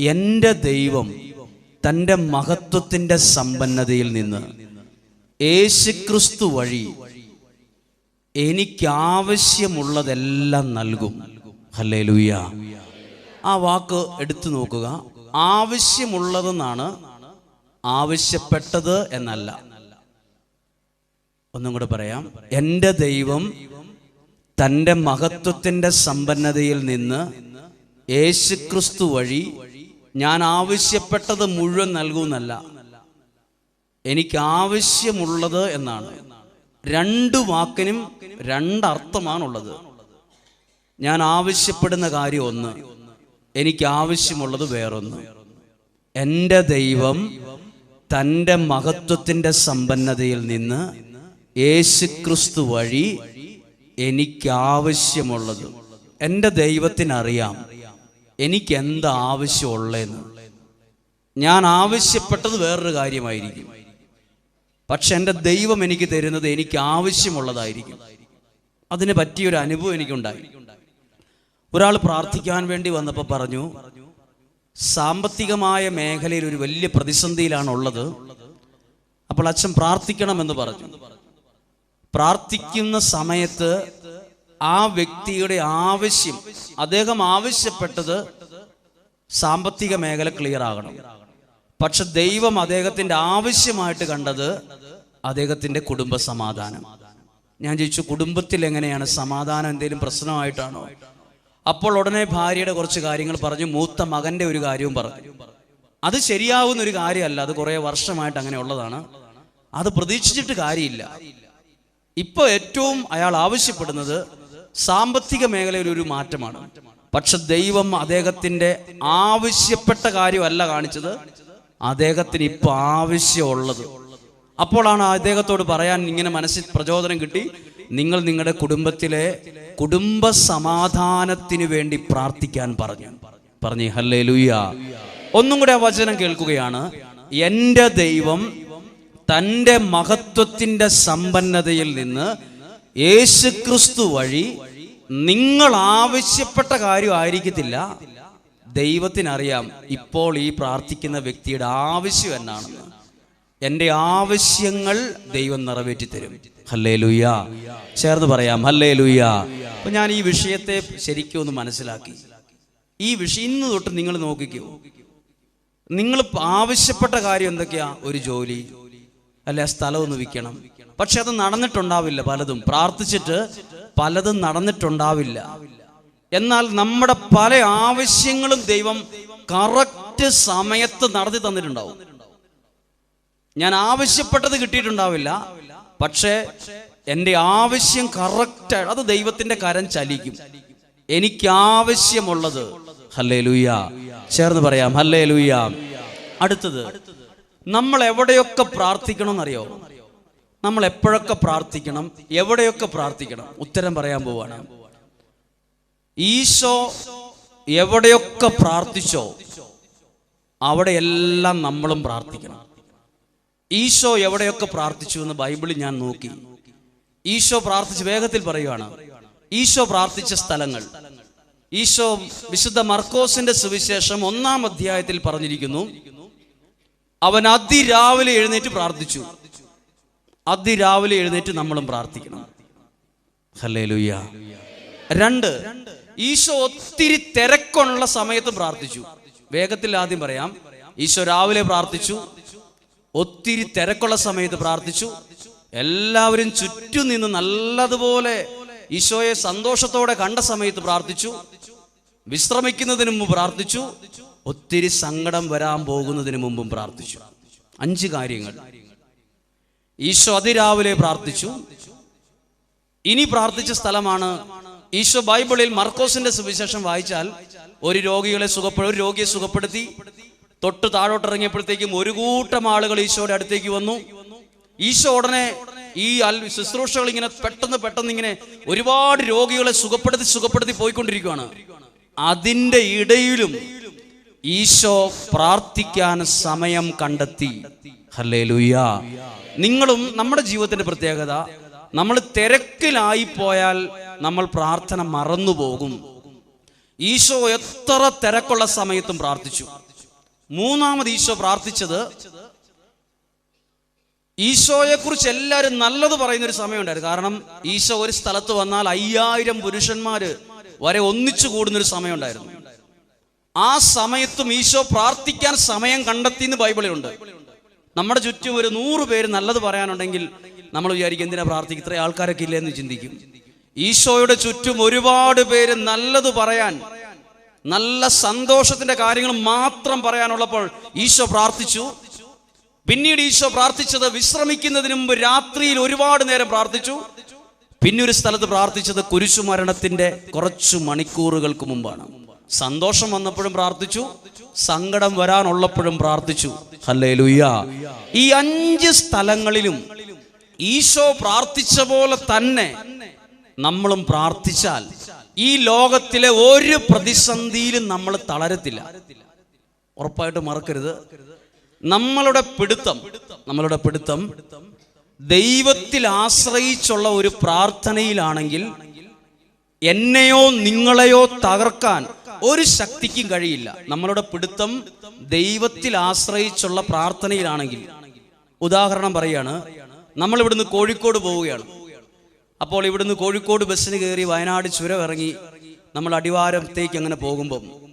എന്റെ ദൈവം തന്റെ മഹത്വത്തിന്റെ സമ്പന്നതയിൽ നിന്ന് യേശുക്രിസ്തു വഴി എനിക്കാവശ്യമുള്ളതെല്ലാം നൽകും. ഹല്ലേ ആ വാക്ക് എടുത്തു നോക്കുക. ആവശ്യമുള്ളതെന്നാണ് ആവശ്യപ്പെട്ടത് എന്നല്ല. ഒന്നും കൂടെ പറയാം. എന്റെ ദൈവം തന്റെ മഹത്വത്തിന്റെ സമ്പന്നതയിൽ നിന്ന് യേശുക്രിസ്തു വഴി ഞാൻ ആവശ്യപ്പെട്ടത് മുഴുവൻ നൽകുമെന്നല്ല. എനിക്ക് ആവശ്യമുള്ളത് എന്നാണ്. രണ്ട് വാക്കിനും രണ്ടർത്ഥമാണുള്ളത്. ഞാൻ ആവശ്യപ്പെടുന്ന കാര്യം ഒന്ന് എനിക്ക് ആവശ്യമുള്ളത് വേറൊന്ന്. എന്റെ ദൈവം തന്റെ മഹത്വത്തിന്റെ സമ്പന്നതയിൽ നിന്ന് യേശുക്രിസ്തു വഴി എനിക്ക് ആവശ്യമുള്ളത് എന്റെ ദൈവത്തിനറിയാം എനിക്ക് എന്താ ആവശ്യമുള്ളതെന്ന്. ഞാൻ ആവശ്യപ്പെട്ടത് വേറൊരു കാര്യമായിരിക്കും. പക്ഷെ എന്റെ ദൈവം എനിക്ക് തരുന്നത് എനിക്ക് ആവശ്യമുള്ളതായിരിക്കും. അതിന് പറ്റിയൊരു അനുഭവം എനിക്കുണ്ടായി. ഒരാൾ പ്രാർത്ഥിക്കാൻ വേണ്ടി വന്നപ്പോൾ പറഞ്ഞു സാമ്പത്തികമായ മേഖലയിൽ ഒരു വലിയ പ്രതിസന്ധിയിലാണ് ഉള്ളത് അപ്പോൾ അച്ഛൻ പ്രാർത്ഥിക്കണമെന്ന് പറഞ്ഞു. പ്രാർത്ഥിക്കുന്ന സമയത്ത് ആ വ്യക്തിയുടെ ആവശ്യം അദ്ദേഹം ആവശ്യപ്പെട്ടത് സാമ്പത്തിക മേഖല ക്ലിയർ ആകണം. പക്ഷെ ദൈവം അദ്ദേഹത്തിന്റെ ആവശ്യമായിട്ട് കണ്ടത് അദ്ദേഹത്തിന്റെ കുടുംബ സമാധാനം. ഞാൻ ചോദിച്ചു കുടുംബത്തിൽ എങ്ങനെയാണ്? സമാധാനം എന്തെങ്കിലും പ്രശ്നമായിട്ടാണോ? അപ്പോൾ ഉടനെ ഭാര്യയുടെ കുറച്ച് കാര്യങ്ങൾ പറഞ്ഞു മൂത്ത മകന്റെ ഒരു കാര്യവും പറഞ്ഞു. അത് ശരിയാവുന്ന ഒരു കാര്യമല്ല അത് കുറെ വർഷമായിട്ട് അങ്ങനെ ഉള്ളതാണ്. അത് പ്രതീക്ഷിച്ചിട്ട് കാര്യമില്ല. ഇപ്പൊ ഏറ്റവും അയാൾ ആവശ്യപ്പെടുന്നത് സാമ്പത്തിക മേഖലയിൽ ഒരു മാറ്റമാണ്. പക്ഷെ ദൈവം അദ്ദേഹത്തിന്റെ ആവശ്യപ്പെട്ട കാര്യമല്ല കാണിച്ചത്. അദ്ദേഹത്തിന് ഇപ്പൊ ആവശ്യമുള്ളത്. അപ്പോഴാണ് അദ്ദേഹത്തോട് പറയാൻ ഇങ്ങനെ മനസ്സിൽ പ്രചോദനം കിട്ടി. നിങ്ങൾ നിങ്ങളുടെ കുടുംബത്തിലെ കുടുംബ സമാധാനത്തിന് വേണ്ടി പ്രാർത്ഥിക്കാൻ പറഞ്ഞു. പറഞ്ഞു ഹല്ലേ ലുയ്യ ഒന്നും കൂടെ ആ വചനം കേൾക്കുകയാണ്. എന്റെ ദൈവം തന്റെ മഹത്വത്തിന്റെ സമ്പന്നതയിൽ നിന്ന് യേശുക്രിസ്തു വഴി നിങ്ങൾ ആവശ്യപ്പെട്ട കാര്യം ആയിരിക്കത്തില്ല. ദൈവത്തിനറിയാം ഇപ്പോൾ ഈ പ്രാർത്ഥിക്കുന്ന വ്യക്തിയുടെ ആവശ്യം എന്നാണെന്ന്. എന്റെ ആവശ്യങ്ങൾ ദൈവം നിറവേറ്റി തരും ഹല്ലേ ലുയ്യ ചേർന്ന് പറയാം ഹല്ലേ ലുയ്യ അപ്പൊ ഞാൻ ഈ വിഷയത്തെ ശരിക്കും ഒന്ന് മനസ്സിലാക്കി. ഈ വിഷയം ഇന്ന് തൊട്ട് നിങ്ങൾ നോക്കിക്കോ. നിങ്ങൾ ആവശ്യപ്പെട്ട കാര്യം എന്തൊക്കെയാ? ഒരു ജോലി. അല്ലെ സ്ഥലം ഒന്ന് വിൽക്കണം. പക്ഷെ അത് നടന്നിട്ടുണ്ടാവില്ല പലതും. പ്രാർത്ഥിച്ചിട്ട് പലതും നടന്നിട്ടുണ്ടാവില്ല. എന്നാൽ നമ്മുടെ പല ആവശ്യങ്ങളും ദൈവം കറക്റ്റ് സമയത്ത് നടത്തി തന്നിട്ടുണ്ടാവും. ഞാൻ ആവശ്യപ്പെട്ടത് കിട്ടിയിട്ടുണ്ടാവില്ല. പക്ഷേ എന്റെ ആവശ്യം കറക്റ്റ് അത് ദൈവത്തിന്റെ കരം ചലിക്കും. എനിക്ക് ആവശ്യമുള്ളത് ഹല്ലേ ലൂയ ചേർന്ന് പറയാം ഹല്ലേ ലൂയ അടുത്തത് നമ്മൾ എവിടെയൊക്കെ പ്രാർത്ഥിക്കണം എന്നറിയോ നമ്മൾ എപ്പോഴൊക്കെ പ്രാർത്ഥിക്കണം എവിടെയൊക്കെ പ്രാർത്ഥിക്കണം? ഉത്തരം പറയാൻ പോവാണ്. ഈശോ എവിടെയൊക്കെ പ്രാർത്ഥിച്ചോ അവിടെയെല്ലാം നമ്മളും പ്രാർത്ഥിക്കണം. ഈശോ എവിടെയൊക്കെ പ്രാർത്ഥിച്ചു എന്ന് ബൈബിളിൽ ഞാൻ നോക്കി. ഈശോ പ്രാർത്ഥിച്ച് വേഗത്തിൽ പറയുകയാണ് ഈശോ പ്രാർത്ഥിച്ച സ്ഥലങ്ങൾ. ഈശോ വിശുദ്ധ മർക്കോസിന്റെ സുവിശേഷം ഒന്നാം അധ്യായത്തിൽ പറഞ്ഞിരിക്കുന്നു അവൻ അതിരാവിലെ എഴുന്നേറ്റ് പ്രാർത്ഥിച്ചു. അതിരാവിലെ എഴുന്നേറ്റ് നമ്മളും പ്രാർത്ഥിക്കണം. ഹല്ലേ രണ്ട് ഈശോ ഒത്തിരി തിരക്കുള്ള സമയത്ത് പ്രാർത്ഥിച്ചു. വേഗത്തിൽ ആദ്യം പറയാം. ഈശോ രാവിലെ പ്രാർത്ഥിച്ചു. ഒത്തിരി തിരക്കുള്ള സമയത്ത് പ്രാർത്ഥിച്ചു. എല്ലാവരും ചുറ്റും നിന്ന് നല്ലതുപോലെ ഈശോയെ സന്തോഷത്തോടെ കണ്ട സമയത്ത് പ്രാർത്ഥിച്ചു. വിശ്രമിക്കുന്നതിന് മുമ്പ് പ്രാർത്ഥിച്ചു. ഒത്തിരി സങ്കടം വരാൻ പോകുന്നതിന് മുമ്പും പ്രാർത്ഥിച്ചു. അഞ്ച് കാര്യങ്ങൾ. ഈശോ അതിരാവിലെ പ്രാർത്ഥിച്ചു. ഇനി പ്രാർത്ഥിച്ച സ്ഥലമാണ് ഈശോ ബൈബിളിൽ മർക്കോസിന്റെ സുവിശേഷം വായിച്ചാൽ ഒരു രോഗികളെ സുഖപ്പെടു ഒരു രോഗിയെ സുഖപ്പെടുത്തി. തൊട്ട് താഴോട്ടിറങ്ങിയപ്പോഴത്തേക്കും ഒരു കൂട്ടം ആളുകൾ ഈശോയുടെ അടുത്തേക്ക് വന്നു. ഈശോ ഉടനെ ഈ ശുശ്രൂഷകൾ ഇങ്ങനെ പെട്ടെന്ന് പെട്ടെന്ന് ഇങ്ങനെ ഒരുപാട് രോഗികളെ സുഖപ്പെടുത്തി സുഖപ്പെടുത്തി പോയിക്കൊണ്ടിരിക്കുകയാണ് അതിന്റെ ഇടയിലും ഈശോ പ്രാർത്ഥിക്കാൻ സമയം കണ്ടെത്തി. ഹല്ലേ നിങ്ങളും നമ്മുടെ ജീവിതത്തിന്റെ പ്രത്യേകത നമ്മൾ തിരക്കിലായി പോയാൽ നമ്മൾ പ്രാർത്ഥന മറന്നുപോകും ഈശോ എത്ര തിരക്കുള്ള സമയത്തും പ്രാർത്ഥിച്ചു. മൂന്നാമത് ഈശോ പ്രാർത്ഥിച്ചത് ഈശോയെ കുറിച്ച് എല്ലാവരും നല്ലത് പറയുന്ന ഒരു സമയമുണ്ടായിരുന്നു. കാരണം ഈശോ ഒരു സ്ഥലത്ത് വന്നാൽ അയ്യായിരം പുരുഷന്മാര് വരെ ഒന്നിച്ചു കൂടുന്ന ഒരു സമയമുണ്ടായിരുന്നു. ആ സമയത്തും ഈശോ പ്രാർത്ഥിക്കാൻ സമയം കണ്ടെത്തി എന്ന് ബൈബിളിലുണ്ട്. നമ്മുടെ ചുറ്റും ഒരു നൂറ് പേര് നല്ലത് പറയാനുണ്ടെങ്കിൽ നമ്മൾ വിചാരിക്കും എന്തിനാ പ്രാർത്ഥിക്കും? ഇത്ര ആൾക്കാരൊക്കെ ഇല്ലെന്ന് ചിന്തിക്കും. ഈശോയുടെ ചുറ്റും ഒരുപാട് പേര് നല്ലത് പറയാൻ നല്ല സന്തോഷത്തിന്റെ കാര്യങ്ങൾ മാത്രം പറയാനുള്ളപ്പോൾ ഈശോ പ്രാർത്ഥിച്ചു. പിന്നീട് ഈശോ പ്രാർത്ഥിച്ചത് വിശ്രമിക്കുന്നതിന് മുമ്പ് രാത്രിയിൽ ഒരുപാട് നേരം പ്രാർത്ഥിച്ചു. പിന്നൊരു സ്ഥലത്ത് പ്രാർത്ഥിച്ചത് കുരിശുമരണത്തിന്റെ കുറച്ചു മണിക്കൂറുകൾക്ക് മുമ്പാണ്. സന്തോഷം വന്നപ്പോഴും പ്രാർത്ഥിച്ചു സങ്കടം വരാനുള്ളപ്പോഴും പ്രാർത്ഥിച്ചു. ഹല്ലേ ഈ അഞ്ച് സ്ഥലങ്ങളിലും ഈശോ പ്രാർത്ഥിച്ച പോലെ തന്നെ നമ്മളും പ്രാർത്ഥിച്ചാൽ ഈ ലോകത്തിലെ ഒരു പ്രതിസന്ധിയിലും നമ്മൾ തളരത്തില്ല. ഉറപ്പായിട്ട് മറക്കരുത്. നമ്മളുടെ പിടുത്തം നമ്മളുടെ പിടുത്തം ദൈവത്തിൽ ആശ്രയിച്ചുള്ള ഒരു പ്രാർത്ഥനയിലാണെങ്കിൽ എന്നെയോ നിങ്ങളെയോ തകർക്കാൻ ഒരു ശക്തിക്കും കഴിയില്ല. നമ്മളുടെ പിടുത്തം ദൈവത്തിൽ ആശ്രയിച്ചുള്ള പ്രാർത്ഥനയിലാണെങ്കിൽ. ഉദാഹരണം പറയാണ് നമ്മൾ ഇവിടുന്ന് കോഴിക്കോട് പോവുകയാണ്. അപ്പോൾ ഇവിടുന്ന് കോഴിക്കോട് ബസ്സിന് കയറി വയനാട് ചുരം ഇറങ്ങി നമ്മൾ അടിവാരത്തേക്ക് അങ്ങനെ പോകുമ്പം?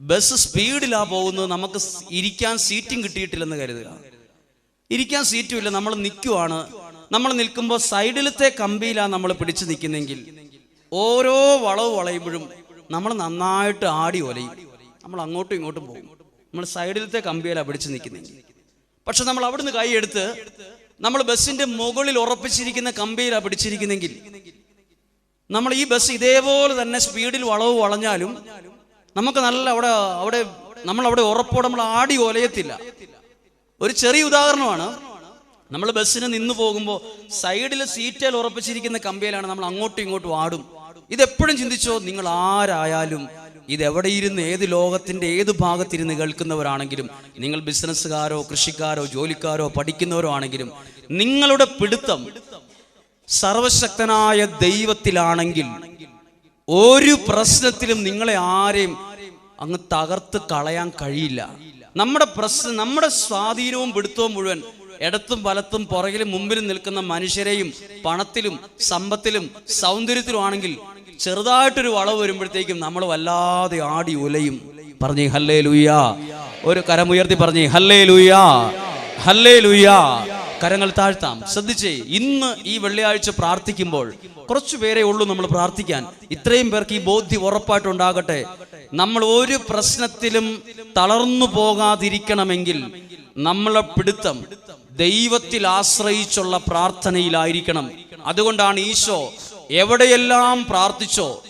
ബസ് സ്പീഡിലാ പോകുന്നത് നമുക്ക് ഇരിക്കാൻ സീറ്റും കിട്ടിയിട്ടില്ലെന്ന് കരുതുക. ഇരിക്കാൻ സീറ്റും ഇല്ല നമ്മൾ നിൽക്കുവാണ്. നമ്മൾ നിൽക്കുമ്പോൾ സൈഡിലത്തെ കമ്പിയിലാണ് നമ്മൾ പിടിച്ചു നിൽക്കുന്നെങ്കിൽ ഓരോ വളവ് വളയുമ്പോഴും നമ്മൾ നന്നായിട്ട് ആടി ഒലയും. നമ്മൾ അങ്ങോട്ടും ഇങ്ങോട്ടും പോകും. നമ്മൾ സൈഡിലത്തെ കമ്പിയിലാണ് പിടിച്ചു നിൽക്കുന്നെങ്കിൽ പക്ഷെ നമ്മൾ അവിടുന്ന് കൈയെടുത്ത് നമ്മൾ ബസ്സിന്റെ മുകളിൽ ഉറപ്പിച്ചിരിക്കുന്ന കമ്പിയിലാണ് പിടിച്ചിരിക്കുന്നെങ്കിൽ നമ്മൾ ഈ ബസ് ഇതേപോലെ തന്നെ സ്പീഡിൽ വളവ് വളഞ്ഞാലും നമുക്ക് നല്ല അവിടെ അവിടെ നമ്മൾ അവിടെ ഉറപ്പോടെ നമ്മൾ ആടി ഒലയത്തില്ല. ഒരു ചെറിയ ഉദാഹരണമാണ് നമ്മൾ ബസ്സിന് നിന്ന് പോകുമ്പോൾ സൈഡിൽ സീറ്റേൽ ഉറപ്പിച്ചിരിക്കുന്ന കമ്പിയിലാണ് നമ്മൾ അങ്ങോട്ടും ഇങ്ങോട്ടും ആടും. ഇതെപ്പോഴും ചിന്തിച്ചോ നിങ്ങൾ ആരായാലും ഇത് എവിടെ ഇരുന്ന് ഏത് ലോകത്തിന്റെ ഏത് ഭാഗത്തിരുന്ന് കേൾക്കുന്നവരാണെങ്കിലും നിങ്ങൾ ബിസിനസ്സുകാരോ കൃഷിക്കാരോ ജോലിക്കാരോ പഠിക്കുന്നവരോ ആണെങ്കിലും നിങ്ങളുടെ പിടുത്തം സർവശക്തനായ ദൈവത്തിലാണെങ്കിൽ ഒരു പ്രശ്നത്തിലും നിങ്ങളെ ആരെയും അങ്ങ് തകർത്ത് കളയാൻ കഴിയില്ല. നമ്മുടെ പ്രശ്നം നമ്മുടെ സ്വാധീനവും പിടുത്തവും മുഴുവൻ ഇടത്തും വലത്തും പുറകിലും മുമ്പിലും നിൽക്കുന്ന മനുഷ്യരെയും പണത്തിലും സമ്പത്തിലും സൗന്ദര്യത്തിലും ആണെങ്കിൽ ചെറുതായിട്ടൊരു വളവ് വരുമ്പോഴത്തേക്കും നമ്മൾ വല്ലാതെ ആടി ഉലയും. പറഞ്ഞു ഹല്ലേ ലൂയ ഒരു കരമുയർത്തി പറഞ്ഞു ഹല്ലേ ലൂയ ഹല്ലേ ലൂയ കരങ്ങൾ താഴ്ത്താം. ശ്രദ്ധിച്ചേ ഇന്ന് ഈ വെള്ളിയാഴ്ച പ്രാർത്ഥിക്കുമ്പോൾ കുറച്ചു പേരെ ഉള്ളൂ നമ്മൾ പ്രാർത്ഥിക്കാൻ. ഇത്രയും പേർക്ക് ഈ ബോധ്യം ഉറപ്പായിട്ടുണ്ടാകട്ടെ. നമ്മൾ ഒരു പ്രശ്നത്തിലും തളർന്നു പോകാതിരിക്കണമെങ്കിൽ നമ്മളെ പിടുത്തം ദൈവത്തിൽ ആശ്രയിച്ചുള്ള പ്രാർത്ഥനയിലായിരിക്കണം. അതുകൊണ്ടാണ് ഈശോ എവിടെയെല്ലാം പ്രാർത്ഥിച്ചോ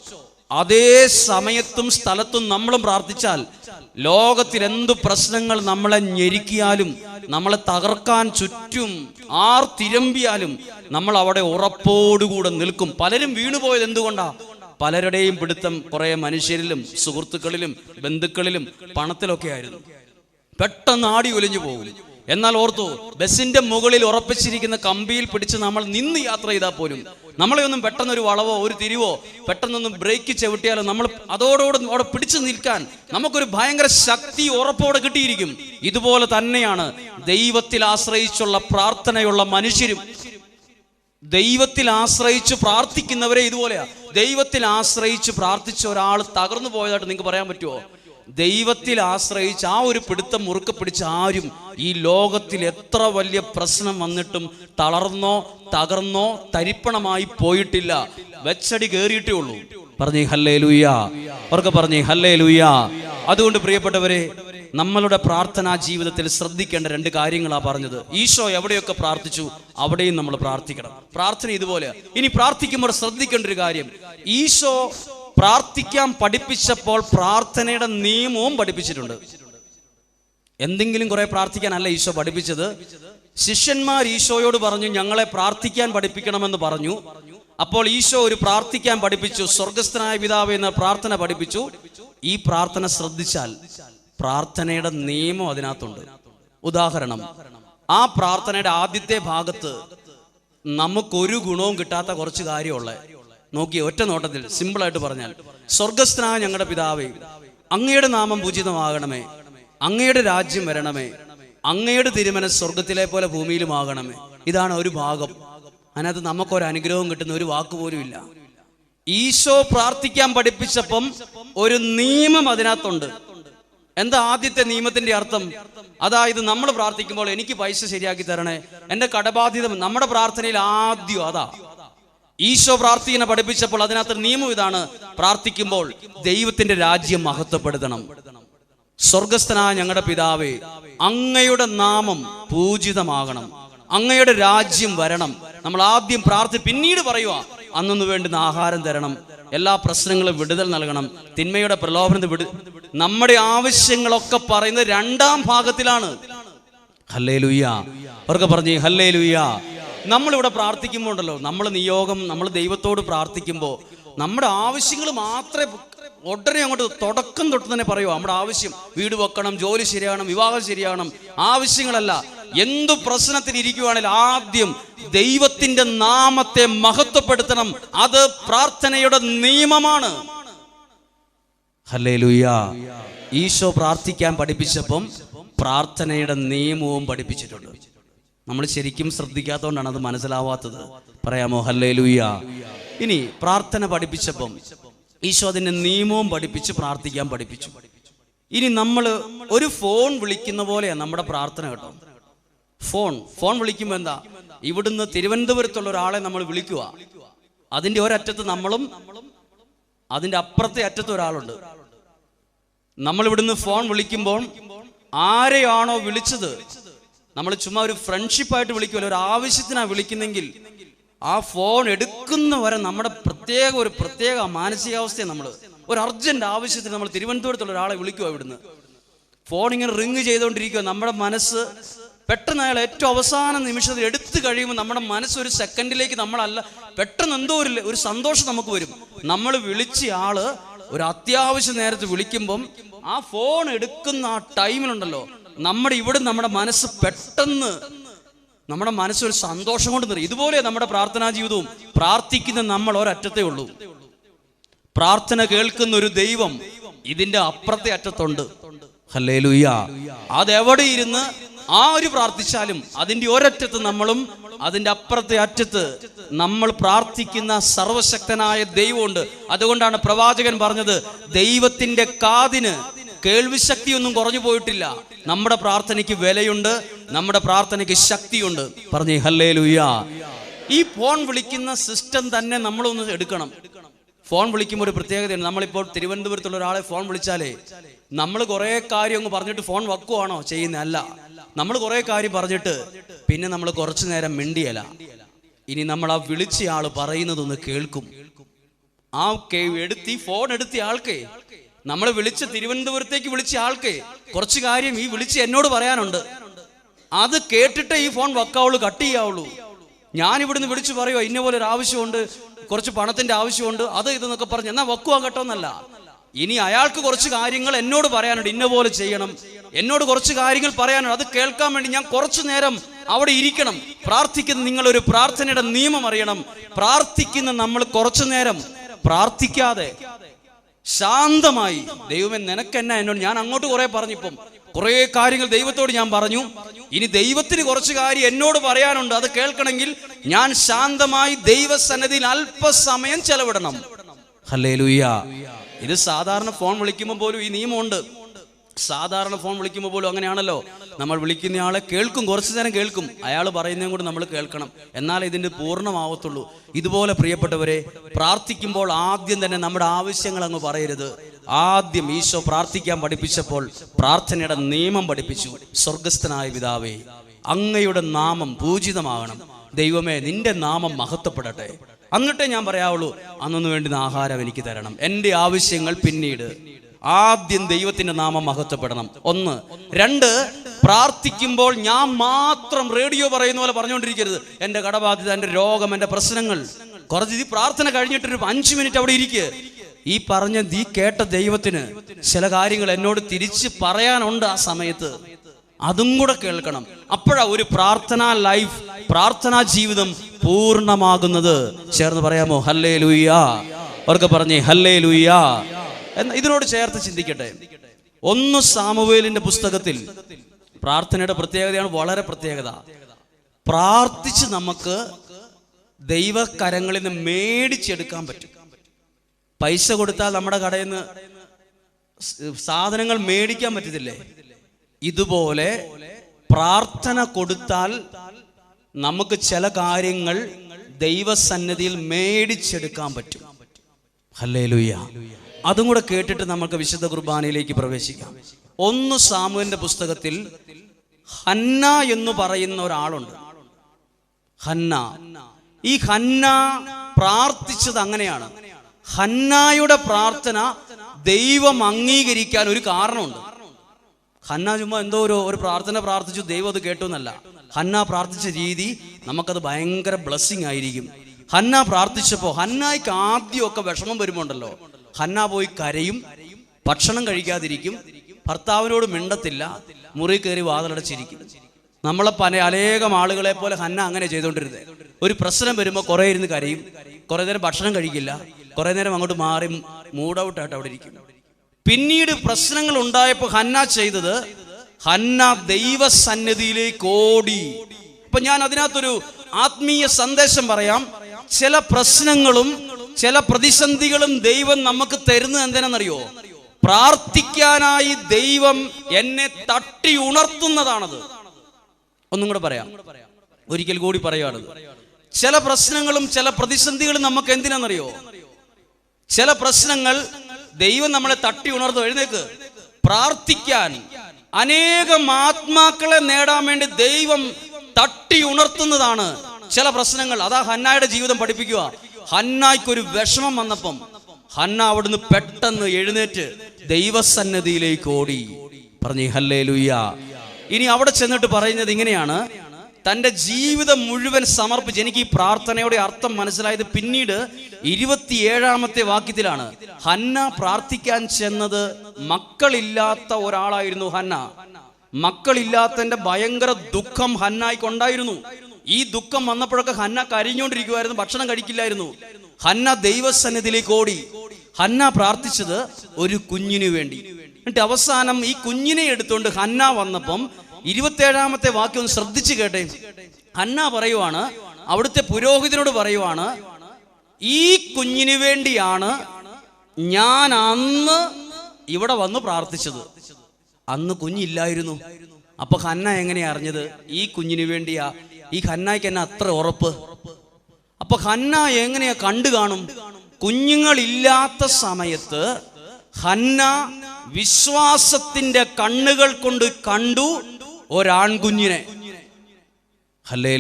അതേ സമയത്തും സ്ഥലത്തും നമ്മളും പ്രാർത്ഥിച്ചാൽ ലോകത്തിൽ എന്ത് പ്രശ്നങ്ങൾ നമ്മളെ ഞെരുക്കിയാലും നമ്മളെ തകർക്കാൻ ചുറ്റും ആർ തിരമ്പിയാലും നമ്മൾ അവിടെ ഉറപ്പോടുകൂടെ നിൽക്കും. പലരും വീണുപോയത് എന്തുകൊണ്ടാ? പലരുടെയും പിടുത്തം കുറെ മനുഷ്യരിലും സുഹൃത്തുക്കളിലും ബന്ധുക്കളിലും പണത്തിലൊക്കെ ആയിരുന്നു. പെട്ടെന്ന് ആടി ഒലിഞ്ഞു പോകും എന്നാൽ ഓർത്തു ബസ്സിന്റെ മുകളിൽ ഉറപ്പിച്ചിരിക്കുന്ന കമ്പിയിൽ പിടിച്ച് നമ്മൾ നിന്ന് യാത്ര ചെയ്താൽ പോലും നമ്മളെ ഒന്നും പെട്ടെന്ന് ഒരു വളവോ ഒരു തിരിവോ പെട്ടെന്നൊന്നും ബ്രേക്ക് ചവിട്ടിയാലോ നമ്മൾ അതോടോട് അവിടെ പിടിച്ചു നിൽക്കാൻ നമുക്കൊരു ഭയങ്കര ശക്തി ഉറപ്പോടെ കിട്ടിയിരിക്കും. ഇതുപോലെ തന്നെയാണ് ദൈവത്തിൽ ആശ്രയിച്ചുള്ള പ്രാർത്ഥനയുള്ള മനുഷ്യരും. ദൈവത്തിൽ ആശ്രയിച്ച് പ്രാർത്ഥിക്കുന്നവരെ ഇതുപോലെയാ. ദൈവത്തിൽ ആശ്രയിച്ച് പ്രാർത്ഥിച്ച ഒരാൾ തകർന്നു പോയതായിട്ട് നിങ്ങൾക്ക് പറയാൻ പറ്റുമോ ദൈവത്തിൽ ആശ്രയിച്ച് ആ ഒരു പിടുത്തം മുറുക്ക പിടിച്ച ആരും ഈ ലോകത്തിൽ എത്ര വലിയ പ്രശ്നം വന്നിട്ടും തളർന്നോ തകർന്നോ തരിപ്പണമായി പോയിട്ടില്ല. വെച്ചടി കയറിയിട്ടേ ഉള്ളൂ. പറഞ്ഞേ ഹല്ലേ ലൂയ അവർക്ക് പറഞ്ഞേ ഹല്ലേ ലൂയ അതുകൊണ്ട് പ്രിയപ്പെട്ടവരെ നമ്മളുടെ പ്രാർത്ഥനാ ജീവിതത്തിൽ ശ്രദ്ധിക്കേണ്ട രണ്ട് കാര്യങ്ങളാണ് പറഞ്ഞത്. ഈശോ എവിടെയൊക്കെ പ്രാർത്ഥിച്ചു അവിടെയും നമ്മൾ പ്രാർത്ഥിക്കണം. പ്രാർത്ഥന ഇതുപോലെ. ഇനി പ്രാർത്ഥിക്കുമ്പോൾ ശ്രദ്ധിക്കേണ്ട ഒരു കാര്യം. ഈശോ പ്രാർത്ഥിക്കാൻ പഠിപ്പിച്ചപ്പോൾ പ്രാർത്ഥനയുടെ നിയമവും പഠിപ്പിച്ചിട്ടുണ്ട്. എന്തെങ്കിലും കുറെ പ്രാർത്ഥിക്കാനല്ല ഈശോ പഠിപ്പിച്ചത്. ശിഷ്യന്മാർ ഈശോയോട് പറഞ്ഞു ഞങ്ങളെ പ്രാർത്ഥിക്കാൻ പഠിപ്പിക്കണമെന്ന് പറഞ്ഞു. അപ്പോൾ ഈശോ ഒരു പ്രാർത്ഥിക്കാൻ പഠിപ്പിച്ചു സ്വർഗസ്ഥനായ പിതാവ് എന്ന പ്രാർത്ഥന പഠിപ്പിച്ചു. ഈ പ്രാർത്ഥന ശ്രദ്ധിച്ചാൽ പ്രാർത്ഥനയുടെ നിയമം അതിനകത്തുണ്ട്. ഉദാഹരണം ആ പ്രാർത്ഥനയുടെ ആദ്യത്തെ ഭാഗത്ത് നമുക്കൊരു ഗുണവും കിട്ടാത്ത കുറച്ച് കാര്യമുള്ള. നോക്കി ഒറ്റ നോട്ടത്തിൽ സിമ്പിളായിട്ട് പറഞ്ഞാൽ സ്വർഗസ്ഥനായ ഞങ്ങളുടെ പിതാവേ അങ്ങയുടെ നാമം പൂജിതമാകണമേ അങ്ങയുടെ രാജ്യം വരണമേ അങ്ങയുടെ തിരുമന സ്വർഗത്തിലെ പോലെ ഭൂമിയിലുമാകണമേ. ഇതാണ് ഒരു ഭാഗം. അതിനകത്ത് നമുക്കൊരു അനുഗ്രഹം കിട്ടുന്ന ഒരു വാക്ക് പോലും ഇല്ല. ഈശോ പ്രാർത്ഥിക്കാൻ പഠിപ്പിച്ചപ്പം ഒരു നിയമം അതിനകത്തുണ്ട്. എന്താ ആദ്യത്തെ നിയമത്തിന്റെ അർത്ഥം? അതായത് നമ്മൾ പ്രാർത്ഥിക്കുമ്പോൾ എനിക്ക് പൈസ ശരിയാക്കി തരണേ എന്റെ കടബാധ്യത നമ്മുടെ പ്രാർത്ഥനയിൽ ആദ്യം അതാ. ഈശോ പ്രാർത്ഥിക്കുന്ന പഠിപ്പിച്ചപ്പോൾ അതിനകത്ത് നിയമം ഇതാണ്. പ്രാർത്ഥിക്കുമ്പോൾ ദൈവത്തിന്റെ രാജ്യം മഹത്വപ്പെടുത്തണം. സ്വർഗസ്ഥനായ ഞങ്ങളുടെ പിതാവേ അങ്ങയുടെ നാമം പൂജിതമാകണം. അങ്ങയുടെ രാജ്യം വരണം. നമ്മൾ ആദ്യം പ്രാർത്ഥി പിന്നീട് പറയുക അന്നു വേണ്ടുന്ന ആഹാരം തരണം. എല്ലാ പ്രശ്നങ്ങളും വിടുതൽ നൽകണം. തിന്മയുടെ പ്രലോഭനത്തിൽ വിടു നമ്മുടെ ആവശ്യങ്ങളൊക്കെ പറയുന്നത് രണ്ടാം ഭാഗത്തിലാണ്. ഹല്ലേ ലുയ്യ അവർക്ക് പറഞ്ഞേ ഹല്ലേ ലുയ്യ നമ്മളിവിടെ പ്രാർത്ഥിക്കുമ്പോൾ ഉണ്ടല്ലോ നമ്മൾ നിയോഗം നമ്മൾ ദൈവത്തോട് പ്രാർത്ഥിക്കുമ്പോൾ നമ്മുടെ ആവശ്യങ്ങൾ മാത്രമേ ഉടനെ അങ്ങോട്ട് തുടക്കം തൊട്ട് തന്നെ പറയുമോ നമ്മുടെ ആവശ്യം വീട് വെക്കണം ജോലി ശരിയാണ് വിവാഹം ശരിയാണ് ആവശ്യങ്ങളല്ല. എന്തു പ്രശ്നത്തിൽ ഇരിക്കുവാണെങ്കിൽ ആദ്യം ദൈവത്തിന്റെ നാമത്തെ മഹത്വപ്പെടുത്തണം. അത് പ്രാർത്ഥനയുടെ നിയമമാണ്. ഹല്ലേലൂയ. ഈശോ പ്രാർത്ഥിക്കാൻ പഠിപ്പിച്ചപ്പം പ്രാർത്ഥനയുടെ നിയമവും പഠിപ്പിച്ചിട്ടുണ്ട്. നമ്മൾ ശരിക്കും ശ്രദ്ധിക്കാത്തതുകൊണ്ടാണ് അത് മനസ്സിലാവാത്തത്. പറയാമോ? ഹല്ലേ ലൂയ ഇനി പ്രാർത്ഥന പഠിപ്പിച്ചപ്പം ഈശോ അതിന്റെ നിയമവും പഠിപ്പിച്ച് പ്രാർത്ഥിക്കാൻ പഠിപ്പിച്ചു. ഇനി നമ്മൾ ഒരു ഫോൺ വിളിക്കുന്ന പോലെയാണ് നമ്മുടെ പ്രാർത്ഥന കേട്ടോ. ഫോൺ ഫോൺ വിളിക്കുമ്പോൾ എന്താ? ഇവിടുന്ന് തിരുവനന്തപുരത്തുള്ള ഒരാളെ നമ്മൾ വിളിക്കുക അതിന്റെ ഒരറ്റത്ത് നമ്മളും അതിന്റെ അപ്പുറത്തെ അറ്റത്ത് ഒരാളുണ്ട്. നമ്മൾ ഇവിടുന്ന് ഫോൺ വിളിക്കുമ്പോൾ ആരെയാണോ വിളിച്ചത് നമ്മൾ ചുമ്മാ ഒരു ഫ്രണ്ട്ഷിപ്പായിട്ട് വിളിക്കുമല്ലോ ഒരു ആവശ്യത്തിനാണ് വിളിക്കുന്നെങ്കിൽ ആ ഫോൺ എടുക്കുന്ന വരെ നമ്മുടെ പ്രത്യേക ഒരു പ്രത്യേക മാനസികാവസ്ഥയെ നമ്മൾ ഒരു അർജന്റ് ആവശ്യത്തിന് നമ്മൾ തിരുവനന്തപുരത്തുള്ള ഒരാളെ വിളിക്കുക ഇവിടുന്ന്. ഫോൺ ഇങ്ങനെ റിങ് ചെയ്തുകൊണ്ടിരിക്കുക നമ്മുടെ മനസ്സ് പെട്ടെന്ന് അയാൾ ഏറ്റവും അവസാന നിമിഷത്തിൽ എടുത്തു കഴിയുമ്പോൾ നമ്മുടെ മനസ്സ് ഒരു സെക്കൻഡിലേക്ക് നമ്മളല്ല പെട്ടെന്ന് എന്തോ ഒരു ഒരു സന്തോഷം നമുക്ക് വരും. നമ്മൾ വിളിച്ച ആൾ ഒരു അത്യാവശ്യ നേരത്ത് വിളിക്കുമ്പം ആ ഫോൺ എടുക്കുന്ന ആ ടൈമിലുണ്ടല്ലോ നമ്മുടെ ഇവിടെ നമ്മുടെ മനസ്സ് പെട്ടെന്ന് നമ്മുടെ മനസ്സൊരു സന്തോഷം കൊണ്ട് നിറയും. ഇതുപോലെ നമ്മുടെ പ്രാർത്ഥനാ ജീവിതവും പ്രാർത്ഥിക്കുന്ന നമ്മൾ ഒരറ്റത്തേ ഉള്ളൂ. പ്രാർത്ഥന കേൾക്കുന്ന ഒരു ദൈവം ഇതിന്റെ അപ്പുറത്തെ അറ്റത്തുണ്ട്. ഹല്ലേലൂയ. അതെവിടെ ഇരുന്ന് ആ ഒരു പ്രാർത്ഥിച്ചാലും അതിന്റെ ഒരറ്റത്ത് നമ്മളും അതിന്റെ അപ്പുറത്തെ അറ്റത്ത് നമ്മൾ പ്രാർത്ഥിക്കുന്ന സർവശക്തനായ ദൈവമുണ്ട്. അതുകൊണ്ടാണ് പ്രവാചകൻ പറഞ്ഞത് ദൈവത്തിന്റെ കാതിന് കേൾവിശക്തിയൊന്നും കുറഞ്ഞു പോയിട്ടില്ല. നമ്മുടെ പ്രാർത്ഥനയ്ക്ക് വിലയുണ്ട് നമ്മുടെ പ്രാർത്ഥനയ്ക്ക് ശക്തിയുണ്ട്. പറഞ്ഞേ ഹല്ലേ ഈ ഫോൺ വിളിക്കുന്ന സിസ്റ്റം തന്നെ നമ്മളൊന്ന് എടുക്കണം. ഫോൺ വിളിക്കുമ്പോൾ ഒരു പ്രത്യേകതയുണ്ട്. നമ്മളിപ്പോൾ തിരുവനന്തപുരത്തുള്ള ഒരാളെ ഫോൺ വിളിച്ചാലേ നമ്മൾ കുറേ കാര്യം അങ്ങ് പറഞ്ഞിട്ട് ഫോൺ വക്കുവാണോ ചെയ്യുന്നത്? അല്ല. നമ്മൾ കുറേ കാര്യം പറഞ്ഞിട്ട് പിന്നെ നമ്മൾ കുറച്ചു നേരം മിണ്ടിയല ഇനി നമ്മൾ ആ വിളിച്ച ആൾ പറയുന്നതൊന്ന് കേൾക്കും. ആ എടുത്തി ഫോൺ എടുത്തി ആൾക്കേ നമ്മൾ വിളിച്ച് തിരുവനന്തപുരത്തേക്ക് വിളിച്ച ആൾക്ക് കുറച്ച് കാര്യം ഈ വിളിച്ച് എന്നോട് പറയാനുണ്ട്. അത് കേട്ടിട്ടേ ഈ ഫോൺ വക്കാവുള്ളൂ കട്ട് ചെയ്യാവുള്ളൂ. ഞാൻ ഇവിടുന്ന് വിളിച്ചു പറയുമോ ഇന്ന പോലെ ഒരു ആവശ്യമുണ്ട് കുറച്ച് പണത്തിന്റെ ആവശ്യമുണ്ട് അത് ഇതെന്നൊക്കെ പറഞ്ഞു എന്നാ വക്കുവാ കേട്ടോ എന്നല്ല ഇനി അയാൾക്ക് കുറച്ച് കാര്യങ്ങൾ എന്നോട് പറയാനുണ്ട് ഇന്ന പോലെ ചെയ്യണം. എന്നോട് കുറച്ച് കാര്യങ്ങൾ പറയാനുണ്ട് അത് കേൾക്കാൻ വേണ്ടി ഞാൻ കുറച്ചു നേരം അവിടെ ഇരിക്കണം. പ്രാർത്ഥിക്കുന്ന ഒരു പ്രാർത്ഥനയുടെ നിയമം അറിയണം. പ്രാർത്ഥിക്കുന്ന നമ്മൾ കുറച്ചു നേരം പ്രാർത്ഥിക്കാതെ ശാന്തമായി. ദൈവമേ നിനക്കെന്നാ എന്നോട്? ഞാൻ അങ്ങോട്ട് കുറെ പറഞ്ഞിപ്പം. കുറെ കാര്യങ്ങൾ ദൈവത്തോട് ഞാൻ പറഞ്ഞു. ഇനി ദൈവത്തിന് കുറച്ച് കാര്യം എന്നോട് പറയാനുണ്ട്. അത് കേൾക്കണമെങ്കിൽ ഞാൻ ശാന്തമായി ദൈവസന്നിധിയിൽ അല്പസമയം ചെലവിടണം. ഹല്ലേ ഇത് സാധാരണ ഫോൺ വിളിക്കുമ്പോൾ പോലും ഈ നിയമമുണ്ട്. സാധാരണ ഫോൺ വിളിക്കുമ്പോൾ പോലും അങ്ങനെയാണല്ലോ. നമ്മൾ വിളിക്കുന്ന ആളെ കേൾക്കും കുറച്ചു നേരം കേൾക്കും. അയാൾ പറയുന്നതും കൂടി നമ്മൾ കേൾക്കണം. എന്നാൽ ഇതിന്റെ പൂർണമാവത്തുള്ളൂ. ഇതുപോലെ പ്രിയപ്പെട്ടവരെ പ്രാർത്ഥിക്കുമ്പോൾ ആദ്യം തന്നെ നമ്മുടെ ആവശ്യങ്ങൾ അങ്ങ് പറയരുത്. ആദ്യം ഈശോ പ്രാർത്ഥിക്കാൻ പഠിപ്പിച്ചപ്പോൾ പ്രാർത്ഥനയുടെ നിയമം പഠിപ്പിച്ചു. സ്വർഗസ്ഥനായ പിതാവേ അങ്ങയുടെ നാമം പൂജിതമാകണം. ദൈവമേ നിന്റെ നാമം മഹത്വപ്പെടട്ടെ. അങ്ങട്ടെ ഞാൻ പറയാവുള്ളൂ അന്നു വേണ്ടുന്ന ആഹാരം എനിക്ക് തരണം. എന്റെ ആവശ്യങ്ങൾ പിന്നീട്. ആദ്യം ദൈവത്തിന്റെ നാമം മഹത്വപ്പെടണം ഒന്ന്. രണ്ട് പ്രാർത്ഥിക്കുമ്പോൾ ഞാൻ മാത്രം റേഡിയോ പറയുന്ന പോലെ പറഞ്ഞുകൊണ്ടിരിക്കരുത്. എന്റെ കടബാധ്യത എന്റെ രോഗം എന്റെ പ്രശ്നങ്ങൾ. കുറച്ച് ഈ പ്രാർത്ഥന കഴിഞ്ഞിട്ടൊരു അഞ്ചു മിനിറ്റ് അവിടെ ഇരിക്കുക ഈ പറഞ്ഞ നീ കേട്ട ദൈവത്തിന് ചില കാര്യങ്ങൾ എന്നോട് തിരിച്ച് പറയാനുണ്ട് ആ സമയത്ത്. അതും കൂടെ കേൾക്കണം. അപ്പോഴാ ഒരു പ്രാർത്ഥനാ ലൈഫ് പ്രാർത്ഥനാ ജീവിതം പൂർണമാകുന്നത്. ചേർന്ന് പറയാമോ? ഹല്ലേ ലുയ്യ അവർക്ക് പറഞ്ഞേ ഹല്ലേ ലുയ്യ ഇതിനോട് ചേർത്ത് ചിന്തിക്കട്ടെ. ഒന്ന് സാമുവേലിന്റെ പുസ്തകത്തിൽ പ്രാർത്ഥനയുടെ പ്രത്യേകതയാണ് വളരെ പ്രത്യേകത. പ്രാർത്ഥിച്ച് നമുക്ക് ദൈവകരങ്ങളിൽ നിന്ന് മേടിച്ചെടുക്കാൻ പറ്റും. പൈസ കൊടുത്താൽ നമ്മുടെ കടയിൽ നിന്ന് സാധനങ്ങൾ മേടിക്കാൻ പറ്റത്തില്ലേ? ഇതുപോലെ പ്രാർത്ഥന കൊടുത്താൽ നമുക്ക് ചില കാര്യങ്ങൾ ദൈവസന്നിധിയിൽ മേടിച്ചെടുക്കാൻ പറ്റും. ഹല്ലേലൂയ. അതും കൂടെ കേട്ടിട്ട് നമുക്ക് വിശുദ്ധ കുർബാനയിലേക്ക് പ്രവേശിക്കാം. ഒന്ന് സാമുവിന്റെ പുസ്തകത്തിൽ ഹന്ന എന്ന് പറയുന്ന ഒരാളുണ്ട്. ഹന്ന. ഈ ഹന്ന പ്രാർത്ഥിച്ചത് അങ്ങനെയാണ്. ഹന്നായുടെ പ്രാർത്ഥന ദൈവം അംഗീകരിക്കാൻ ഒരു കാരണമുണ്ട്. ഹന്ന ചുമ്മാ എന്തോ ഒരു ഒരു പ്രാർത്ഥന പ്രാർത്ഥിച്ചു ദൈവം അത് കേട്ടു എന്നല്ല. ഹന്ന പ്രാർത്ഥിച്ച രീതി നമുക്കത് ഭയങ്കര ബ്ലെസ്സിങ് ആയിരിക്കും. ഹന്ന പ്രാർത്ഥിച്ചപ്പോൾ ഹന്നായ്ക്ക് ആദ്യമൊക്കെ വിഷമം വരുമ്പോണ്ടല്ലോ. ഹന്ന പോയി കരയും ഭക്ഷണം കഴിക്കാതിരിക്കും ഭർത്താവിനോട് മിണ്ടത്തില്ല മുറി കയറി വാതിലടച്ചിരിക്കും. നമ്മളെ പല അനേകം ആളുകളെ പോലെ ഹന്ന അങ്ങനെ ചെയ്തുകൊണ്ടിരുന്നത് ഒരു പ്രശ്നം വരുമ്പോൾ കുറേ ഇരുന്ന് കരയും. കുറേ നേരം ഭക്ഷണം കഴിക്കില്ല. കുറേ നേരം അങ്ങോട്ട് മാറി മൂഡ് ഔട്ടായിട്ട് അവിടെ ഇരിക്കും. പിന്നീട് പ്രശ്നങ്ങൾ ഉണ്ടായപ്പോൾ ഹന്ന ചെയ്തത് ഹന്ന ദൈവസന്നിധിയിലേക്ക് ഓടി. അപ്പൊ ഞാൻ അതിനകത്തൊരു ആത്മീയ സന്ദേശം പറയാം. ചില പ്രശ്നങ്ങളും ചില പ്രതിസന്ധികളും ദൈവം നമുക്ക് തരുന്നത് എന്തിനാണെന്നറിയോ? പ്രാർത്ഥിക്കാനായി ദൈവം എന്നെ തട്ടി ഉണർത്തുന്നതാണത്. ഒന്നും കൂടെ പറയാം. ഒരിക്കൽ കൂടി പറയുകയാണത്. ചില പ്രശ്നങ്ങളും ചില പ്രതിസന്ധികളും നമുക്ക് എന്തിനാണെന്നറിയോ? ചില പ്രശ്നങ്ങൾ ദൈവം നമ്മളെ തട്ടി ഉണർന്നു എഴുന്നേക്ക്. പ്രാർത്ഥിക്കാൻ അനേകം ആത്മാക്കളെ നേടാൻ വേണ്ടി ദൈവം തട്ടി ഉണർത്തുന്നതാണ് ചില പ്രശ്നങ്ങൾ. അതാ ഹന്നായുടെ ജീവിതം പഠിപ്പിക്കുക. ഹന്നായ്ക്ക് ഒരു വിഷമം വന്നപ്പം ഹന്ന അവിടുന്ന് പെട്ടെന്ന് എഴുന്നേറ്റ് ദൈവസന്നദ്ധിയിലേക്ക് ഓടി. പറഞ്ഞു ഹല്ലേ ലുയ്യ ഇനി അവിടെ ചെന്നിട്ട് പറയുന്നത് ഇങ്ങനെയാണ്. തന്റെ ജീവിതം മുഴുവൻ സമർപ്പിച്ച് എനിക്ക് ഈ പ്രാർത്ഥനയുടെ അർത്ഥം മനസ്സിലായത് പിന്നീട് ഇരുപത്തിയേഴാമത്തെ വാക്യത്തിലാണ്. ഹന്ന പ്രാർത്ഥിക്കാൻ ചെന്നത് മക്കളില്ലാത്ത ഒരാളായിരുന്നു ഹന്ന. മക്കളില്ലാത്തതിന്റെ ഭയങ്കര ദുഃഖം ഹന്നായിക്കൊണ്ടായിരുന്നു ഈ ദുഃഖം വന്നപ്പോഴൊക്കെ ഹന്ന കരഞ്ഞുകൊണ്ടിരിക്കുമായിരുന്നു ഭക്ഷണം കഴിക്കില്ലായിരുന്നു. ഹന്ന ദൈവസന്നിധിയിലേക്ക് ഓടി. ഹന്ന പ്രാർത്ഥിച്ചത് ഒരു കുഞ്ഞിനു വേണ്ടി. എന്നിട്ട് അവസാനം ഈ കുഞ്ഞിനെ എടുത്തുകൊണ്ട് ഹന്ന വന്നപ്പം ഇരുപത്തേഴാമത്തെ വാക്യം ഒന്ന് ശ്രദ്ധിച്ചു കേട്ടെ. ഹന്ന പറയുവാണ് അവിടുത്തെ പുരോഹിതനോട് പറയുവാണ് ഈ കുഞ്ഞിനു വേണ്ടിയാണ് ഞാൻ അന്ന് ഇവിടെ വന്ന് പ്രാർത്ഥിച്ചത്. അന്ന് കുഞ്ഞില്ലായിരുന്നു. അപ്പൊ ഹന്ന എങ്ങനെയാ അറിഞ്ഞത്? ഈ കുഞ്ഞിനു വേണ്ടിയാ ഈ ഹന്നായ്ക്ക് എന്നെ അത്ര ഉറപ്പ്? അപ്പൊ ഹന്ന എങ്ങനെയാ കണ്ടു കാണും? കുഞ്ഞുങ്ങളില്ലാത്ത സമയത്ത് ഹന്ന വിശ്വാസത്തിന്റെ കണ്ണുകൾ കൊണ്ട് കണ്ടു ഒരാൺകുഞ്ഞിനെ. ഹല്ലേ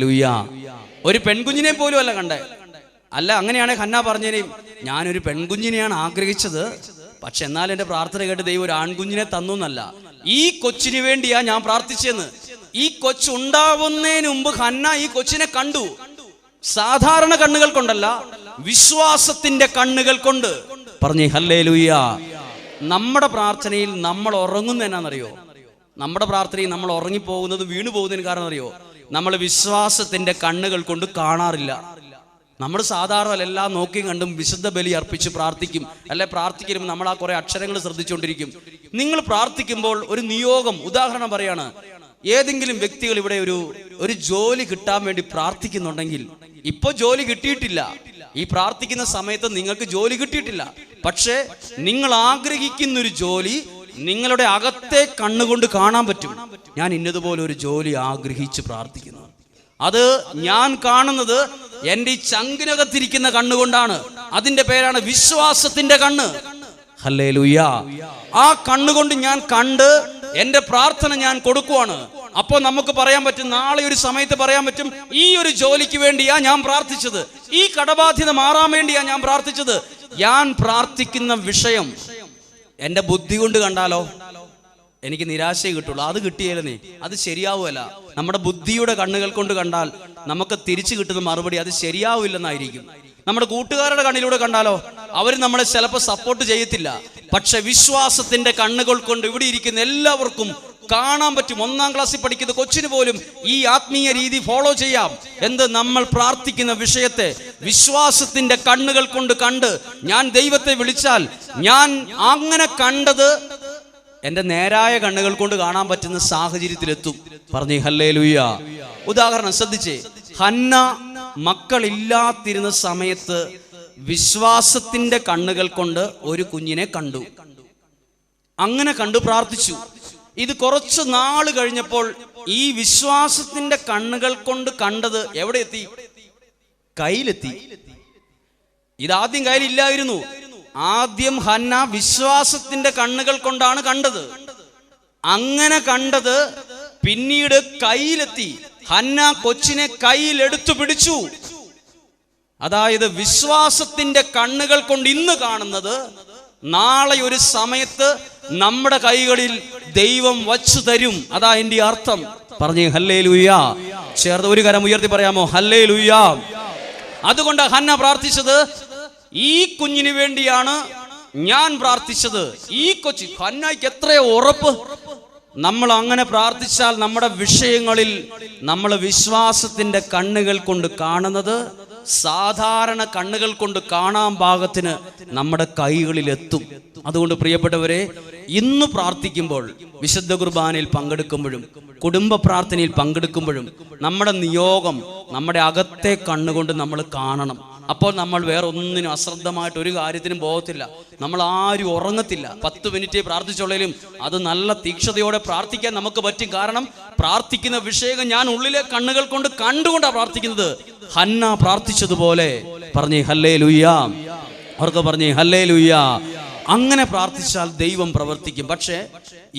ഒരു പെൺകുഞ്ഞിനെ പോലും അല്ല കണ്ടേ. അല്ല അങ്ങനെയാണ് ഹന്ന പറഞ്ഞതിനെയും ഞാനൊരു പെൺകുഞ്ഞിനെയാണ് ആഗ്രഹിച്ചത്. പക്ഷെ എന്നാൽ എന്റെ പ്രാർത്ഥന കേട്ട് ദൈവം ഒരു ആൺകുഞ്ഞിനെ തന്നു എന്നല്ല. ഈ കൊച്ചിന് വേണ്ടിയാ ഞാൻ പ്രാർത്ഥിച്ചെന്ന്. ഈ കൊച്ചുണ്ടാവുന്നതിന് മുമ്പ് ഹന്ന ഈ കൊച്ചിനെ കണ്ടു. സാധാരണ കണ്ണുകൾ കൊണ്ടല്ല വിശ്വാസത്തിന്റെ കണ്ണുകൾ കൊണ്ട്. പറഞ്ഞു ഹല്ലേ നമ്മുടെ പ്രാർത്ഥനയിൽ നമ്മൾ ഉറങ്ങുന്ന എന്നാണെന്നറിയോ നമ്മുടെ പ്രാർത്ഥനയിൽ നമ്മൾ ഉറങ്ങിപ്പോകുന്നത് വീണു പോകുന്നതിന് കാരണം അറിയോ നമ്മൾ വിശ്വാസത്തിന്റെ കണ്ണുകൾ കൊണ്ട് കാണാറില്ല. നമ്മൾ സാധാരണ എല്ലാം നോക്കിയും കണ്ടും വിശുദ്ധ ബലി അർപ്പിച്ച് പ്രാർത്ഥിക്കും. അല്ലെ പ്രാർത്ഥിക്കുമ്പോൾ നമ്മൾ ആ കുറെ അക്ഷരങ്ങൾ ശ്രദ്ധിച്ചുകൊണ്ടിരിക്കും. നിങ്ങൾ പ്രാർത്ഥിക്കുമ്പോൾ ഒരു നിയോഗം ഉദാഹരണം പറയാണ്. ഏതെങ്കിലും വ്യക്തികൾ ഇവിടെ ഒരു ഒരു ജോലി കിട്ടാൻ വേണ്ടി പ്രാർത്ഥിക്കുന്നുണ്ടെങ്കിൽ ഇപ്പൊ ജോലി കിട്ടിയിട്ടില്ല. ഈ പ്രാർത്ഥിക്കുന്ന സമയത്ത് നിങ്ങൾക്ക് ജോലി കിട്ടിയിട്ടില്ല. പക്ഷേ നിങ്ങൾ ആഗ്രഹിക്കുന്ന ഒരു ജോലി നിങ്ങളുടെ അകത്തെ കണ്ണുകൊണ്ട് കാണാൻ പറ്റും. ഞാൻ ഇന്നതുപോലെ ഒരു ജോലി ആഗ്രഹിച്ച് പ്രാർത്ഥിക്കുന്നു. അത് ഞാൻ കാണുന്നത് എന്റെ ഈ ചങ്കിനകത്തിരിക്കുന്ന കണ്ണുകൊണ്ടാണ്. അതിന്റെ പേരാണ് വിശ്വാസത്തിന്റെ കണ്ണ്. ആ കണ്ണുകൊണ്ട് ഞാൻ കണ്ട് എന്റെ പ്രാർത്ഥന ഞാൻ കൊടുക്കുവാണ്. അപ്പോൾ നമുക്ക് പറയാൻ പറ്റും നാളെ ഒരു സമയത്ത് പറയാൻ പറ്റും ഈ ഒരു ജോലിക്ക് വേണ്ടിയാ ഞാൻ പ്രാർത്ഥിച്ചത്. ഈ കടബാധ്യത മാറാൻ വേണ്ടിയാ ഞാൻ പ്രാർത്ഥിച്ചത്. ഞാൻ പ്രാർത്ഥിക്കുന്ന വിഷയം എന്റെ ബുദ്ധി കൊണ്ട് കണ്ടാലോ? എനിക്ക് നിരാശയെ കിട്ടുള്ളൂ. അത് കിട്ടിയാലേ നീ. അത് ശരിയാവുമല്ല നമ്മുടെ ബുദ്ധിയുടെ കണ്ണുകൾ കൊണ്ട് കണ്ടാൽ നമുക്ക് തിരിച്ചു കിട്ടുന്ന മറുപടി അത് ശരിയാവില്ലെന്നായിരിക്കും. നമ്മുടെ കൂട്ടുകാരുടെ കണ്ണിലൂടെ കണ്ടാലോ? അവർ നമ്മളെ ചിലപ്പോൾ സപ്പോർട്ട് ചെയ്യത്തില്ല. പക്ഷെ വിശ്വാസത്തിന്റെ കണ്ണുകൾ കൊണ്ട് ഇവിടെ ഇരിക്കുന്ന എല്ലാവർക്കും കാണാൻ പറ്റും. ഒന്നാം ക്ലാസ്സിൽ പഠിക്കുന്ന കൊച്ചിന് പോലും ഈ ആത്മീയ രീതി ഫോളോ ചെയ്യാം എന്ത് നമ്മൾ പ്രാർത്ഥിക്കുന്ന വിഷയത്തെ വിശ്വാസത്തിന്റെ കണ്ണുകൾ കൊണ്ട് കണ്ട് ഞാൻ ദൈവത്തെ വിളിച്ചാൽ ഞാൻ അങ്ങനെ കണ്ടത് എന്റെ നേരായ കണ്ണുകൾ കൊണ്ട് കാണാൻ പറ്റുന്ന സാഹചര്യത്തിലെത്തും. പറഞ്ഞു ഹല്ലേ ലുയ്യ ഉദാഹരണം ശ്രദ്ധിച്ചേ. ഹന്ന മക്കളില്ലാത്തിരുന്ന സമയത്ത് വിശ്വാസത്തിന്റെ കണ്ണുകൾ കൊണ്ട് ഒരു കുഞ്ഞിനെ കണ്ടു. അങ്ങനെ കണ്ടു പ്രാർത്ഥിച്ചു. ഇത് കുറച്ച് നാൾ കഴിഞ്ഞപ്പോൾ ഈ വിശ്വാസത്തിന്റെ കണ്ണുകൾ കൊണ്ട് കണ്ടത് എവിടെ എത്തി കയ്യിലെത്തി. ഇതാദ്യം കയ്യിലില്ലായിരുന്നു. ആദ്യം ഹന്ന വിശ്വാസത്തിന്റെ കണ്ണുകൾ കൊണ്ടാണ് കണ്ടത്. അങ്ങനെ കണ്ടത് പിന്നീട് കയ്യിലെത്തി. ഹന്ന കൊച്ചിനെ കയ്യിൽ എടുത്തു പിടിച്ചു. അതായത് വിശ്വാസത്തിന്റെ കണ്ണുകൾ കൊണ്ട് ഇന്ന് കാണുന്നത് നാളെ ഒരു സമയത്ത് നമ്മുടെ കൈകളിൽ ദൈവം വച്ചു തരും. അതാ എന്റെ അർത്ഥം. പറഞ്ഞു ഹല്ലേ ലുയ്യ ചേർത്ത് ഒരു കരം ഉയർത്തി പറയാമോ? ഹല്ലേ ലുയ്യ അതുകൊണ്ട് ഹന്ന പ്രാർത്ഥിച്ചത് ഈ കുഞ്ഞിന് വേണ്ടിയാണ് ഞാൻ പ്രാർത്ഥിച്ചത്. ഈ കൊച്ചി ഹന്നയ്ക്ക് എത്രയോ ഉറപ്പ്. നമ്മൾ അങ്ങനെ പ്രാർത്ഥിച്ചാൽ നമ്മുടെ വിഷയങ്ങളിൽ നമ്മൾ വിശ്വാസത്തിന്റെ കണ്ണുകൾ കൊണ്ട് കാണുന്നത് സാധാരണ കണ്ണുകൾ കൊണ്ട് കാണാൻ പാകത്തിന് നമ്മുടെ കൈകളിൽ എത്തും. അതുകൊണ്ട് പ്രിയപ്പെട്ടവരെ ഇന്ന് പ്രാർത്ഥിക്കുമ്പോൾ വിശുദ്ധ കുർബാനയിൽ പങ്കെടുക്കുമ്പോഴും കുടുംബ പ്രാർത്ഥനയിൽ പങ്കെടുക്കുമ്പോഴും നമ്മുടെ നിയോഗം നമ്മുടെ അകത്തെ കണ്ണുകൊണ്ട് നമ്മൾ കാണണം. അപ്പോൾ നമ്മൾ വേറെ ഒന്നിനും അശ്രദ്ധമായിട്ട് ഒരു കാര്യത്തിനും പോകത്തില്ല. നമ്മൾ ആരും ഉറങ്ങത്തില്ല. പത്ത് മിനിറ്റ് പ്രാർത്ഥിച്ചുള്ളതിലും അത് നല്ല തീക്ഷതയോടെ പ്രാർത്ഥിക്കാൻ നമുക്ക് പറ്റും. കാരണം പ്രാർത്ഥിക്കുന്ന വിഷയം ഞാൻ ഉള്ളിലെ കണ്ണുകൾ കൊണ്ട് കണ്ടുകൊണ്ടാണ് പ്രാർത്ഥിക്കുന്നത്. ഹന്ന പ്രാർത്ഥിച്ചതുപോലെ പറഞ്ഞേ ഹല്ലേ ലുയ്യാ അവർക്ക് പറഞ്ഞേ ഹല്ലേ ലുയ്യാ അങ്ങനെ പ്രാർത്ഥിച്ചാൽ ദൈവം പ്രവർത്തിക്കും. പക്ഷേ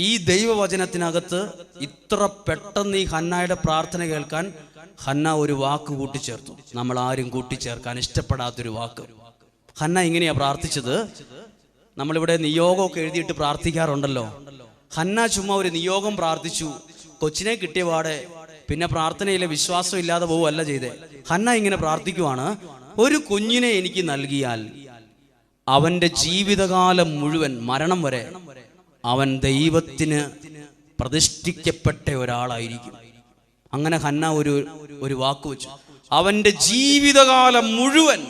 ഈ ദൈവവചനത്തിനകത്ത് ഇത്ര പെട്ടെന്ന് ഈ ഹന്നായുടെ പ്രാർത്ഥന കേൾക്കാൻ ഹന്ന ഒരു വാക്ക് കൂട്ടിച്ചേർത്തു. നമ്മൾ ആരും കൂട്ടിച്ചേർക്കാൻ ഇഷ്ടപ്പെടാത്തൊരു വാക്ക്. ഹന്ന ഇങ്ങനെയാ പ്രാർത്ഥിച്ചത്. നമ്മളിവിടെ നിയോഗമൊക്കെ എഴുതിയിട്ട് പ്രാർത്ഥിക്കാറുണ്ടല്ലോ. ഹന്ന ചുമ്മാ ഒരു നിയോഗം പ്രാർത്ഥിച്ചു. കൊച്ചിനെ കിട്ടിയ പാടെ പിന്നെ പ്രാർത്ഥനയിലെ വിശ്വാസം ഇല്ലാതെ പോവുമല്ല ചെയ്തേ. ഹന്ന ഇങ്ങനെ പ്രാർത്ഥിക്കുവാണ് ഒരു കുഞ്ഞിനെ എനിക്ക് നൽകിയാൽ അവന്റെ ജീവിതകാലം മുഴുവൻ മരണം വരെ അവൻ ദൈവത്തിന് പ്രതിഷ്ഠിക്കപ്പെട്ട ഒരാളായിരിക്കും. അങ്ങനെ ഹന്ന ഒരു ഒരു വാക്ക് വെച്ചു. അവന്റെ ജീവിതകാലം മുഴുവൻ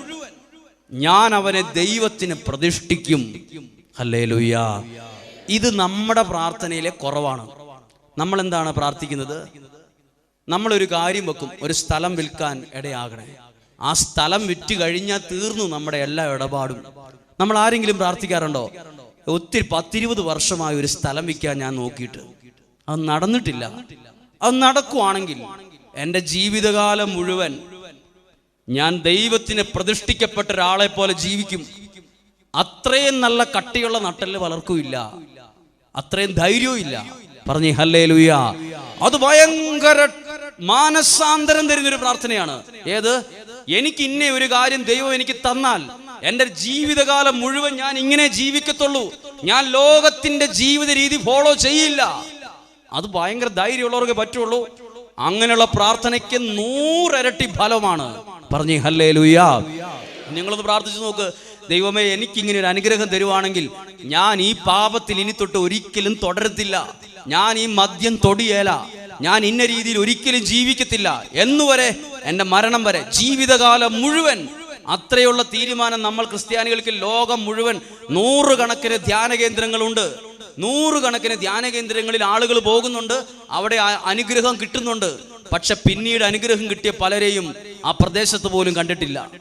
ഞാൻ അവനെ ദൈവത്തിന് പ്രതിഷ്ഠിക്കും. അല്ലേ ലുയ്യ ഇത് നമ്മുടെ പ്രാർത്ഥനയിലെ കുറവാണ്. നമ്മൾ എന്താണ് പ്രാർത്ഥിക്കുന്നത്? നമ്മളൊരു കാര്യം വെക്കും ഒരു സ്ഥലം വിൽക്കാൻ ഇടയാകണേ. ആ സ്ഥലം വിറ്റ് കഴിഞ്ഞാൽ തീർന്നു നമ്മുടെ എല്ലാ ഇടപാടും. നമ്മൾ ആരെങ്കിലും പ്രാർത്ഥിക്കാറുണ്ടോ? ഒത്തിരി പത്തിരുപത് വർഷമായി ഒരു സ്ഥലം വിൽക്കാൻ ഞാൻ നോക്കിയിട്ട്. അത് നടന്നിട്ടില്ല. അത് നടക്കുവാണെങ്കിൽ എന്റെ ജീവിതകാലം മുഴുവൻ ഞാൻ ദൈവത്തിന് പ്രതിഷ്ഠിക്കപ്പെട്ട ഒരാളെ പോലെ ജീവിക്കും. അത്രയും നല്ല കട്ടിയുള്ള നട്ടൽ വളർക്കൂല്ല അത്രയും ധൈര്യവും ഇല്ല പറഞ്ഞു ഹല്ലേ ലുയ അത് ഭയങ്കര മാനസാന്തരം തരുന്നൊരു പ്രാർത്ഥനയാണ്. ഏത്? എനിക്ക് ഇന്ന ഒരു കാര്യം ദൈവം എനിക്ക് തന്നാൽ എന്റെ ജീവിതകാലം മുഴുവൻ ഞാൻ ഇങ്ങനെ ജീവിക്കത്തുള്ളൂ. ഞാൻ ലോകത്തിന്റെ ജീവിത രീതി ഫോളോ ചെയ്യില്ല. അത് ഭയങ്കര ധൈര്യമുള്ളവർക്ക് പറ്റുള്ളൂ. അങ്ങനെയുള്ള പ്രാർത്ഥനയ്ക്ക് നൂറരട്ടി ഫലമാണ്. പറഞ്ഞു ഹല്ലേ ലുയാ നിങ്ങളൊന്ന് പ്രാർത്ഥിച്ചു നോക്ക്. ദൈവമേ എനിക്കിങ്ങനെ ഒരു അനുഗ്രഹം തരുവാണെങ്കിൽ ഞാൻ ഈ പാപത്തിൽ ഇനി തൊട്ട് ഒരിക്കലും തുടരത്തില്ല. ഞാൻ ഈ മദ്യം തൊടിയേല. ഞാൻ ഇന്ന രീതിയിൽ ഒരിക്കലും ജീവിക്കത്തില്ല. എന്നുവരെ എന്റെ മരണം വരെ ജീവിതകാലം മുഴുവൻ അത്രയുള്ള തീരുമാനം നമ്മൾ ക്രിസ്ത്യാനികൾക്ക് ലോകം മുഴുവൻ നൂറുകണക്കിന് ധ്യാന കേന്ദ്രങ്ങളുണ്ട് നൂറുകണക്കിന് ധ്യാന കേന്ദ്രങ്ങളിൽ ആളുകൾ പോകുന്നുണ്ട്. അവിടെ അനുഗ്രഹം കിട്ടുന്നുണ്ട്. പക്ഷെ പിന്നീട് അനുഗ്രഹം കിട്ടിയ പലരെയും ആ പ്രദേശത്ത് പോലും കണ്ടിട്ടില്ല.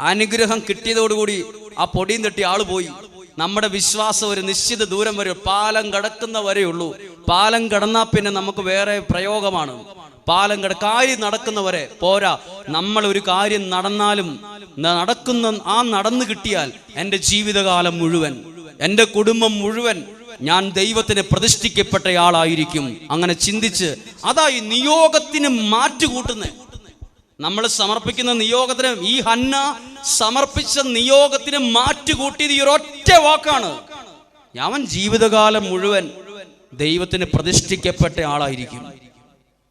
അനുഗ്രഹം കിട്ടിയതോടുകൂടി ആ പൊടിയും തട്ടി ആൾ പോയി. നമ്മുടെ വിശ്വാസം ഒരു നിശ്ചിത ദൂരം വരെ പാലം കടക്കുന്ന പാലം കടന്നാൽ പിന്നെ നമുക്ക് വേറെ പ്രയോഗമാണ്. പാലം കട കാര്യം നടക്കുന്നവരെ പോരാ. നമ്മൾ ഒരു കാര്യം നടന്നാലും നടക്കുന്ന ആ നടന്നു കിട്ടിയാൽ എന്റെ ജീവിതകാലം മുഴുവൻ എന്റെ കുടുംബം മുഴുവൻ ഞാൻ ദൈവത്തിന് പ്രതിഷ്ഠിക്കപ്പെട്ടയാളായിരിക്കും. അങ്ങനെ ചിന്തിച്ച് അതായി നിയോഗത്തിന് മാറ്റുകൂട്ടുന്നത് നമ്മൾ സമർപ്പിക്കുന്ന നിയോഗത്തിന് ഈ ഹന്ന സമർപ്പിച്ച നിയോഗത്തിന് മാറ്റുകൂട്ടിയത് ഈ ഒരൊറ്റ വാക്കാണ്. അവൻ ജീവിതകാലം മുഴുവൻ ദൈവത്തിന് പ്രതിഷ്ഠിക്കപ്പെട്ട ആളായിരിക്കും